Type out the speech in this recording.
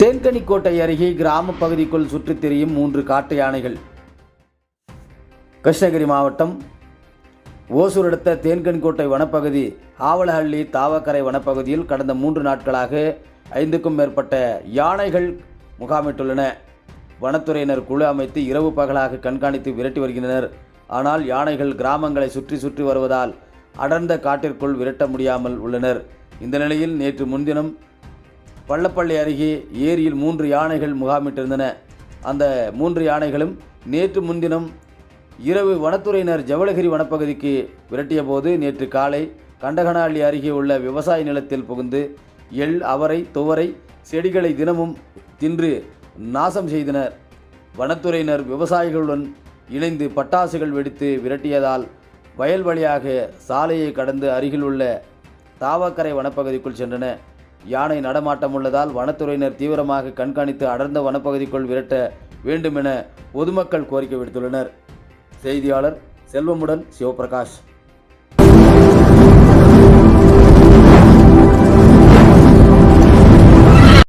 தேன்கனிக்கோட்டை அருகே கிராம பகுதிக்குள் சுற்றித் திரியும் மூன்று காட்டு யானைகள். கிருஷ்ணகிரி மாவட்டம் ஓசூர் அடுத்த தேன்கனிக்கோட்டை வனப்பகுதி ஆவலஹள்ளி தாவக்கரை வனப்பகுதியில் கடந்த மூன்று நாட்களாக ஐந்துக்கும் மேற்பட்ட யானைகள் முகாமிட்டுள்ளன. வனத்துறையினர் குழு அமைத்து இரவு பகலாக கண்காணித்து விரட்டி வருகின்றனர். ஆனால் யானைகள் கிராமங்களை சுற்றி சுற்றி வருவதால் அடர்ந்த காட்டிற்குள் விரட்ட முடியாமல் உள்ளனர். இந்த நிலையில் நேற்று முன்தினம் பள்ளப்பள்ளி அருகே ஏரியில் மூன்று யானைகள் முகாமிட்டிருந்தன. அந்த மூன்று யானைகளும் நேற்று முன்தினம் இரவு வனத்துறையினர் ஜவளகிரி வனப்பகுதிக்கு விரட்டிய போது நேற்று காலை கண்டகனாளி அருகே உள்ள விவசாய நிலத்தில் புகுந்து எள் அவரை துவரை செடிகளை தினமும் தின்று நாசம் செய்தனர். வனத்துறையினர் விவசாயிகளுடன் இணைந்து பட்டாசுகள் வெடித்து விரட்டியதால் வயல் வழியாக சாலையை கடந்து அருகிலுள்ள தாவக்கரை வனப்பகுதிக்குள் சென்றன. யானை நடமாட்டம் உள்ளதால் வனத்துறையினர் தீவிரமாக கண்காணித்து அடர்ந்த வனப்பகுதிக்குள் விரட்ட வேண்டும் என பொதுமக்கள் கோரிக்கை விடுத்துள்ளனர். செய்தியாளர் செல்வமுடன் சிவபிரகாஷ்.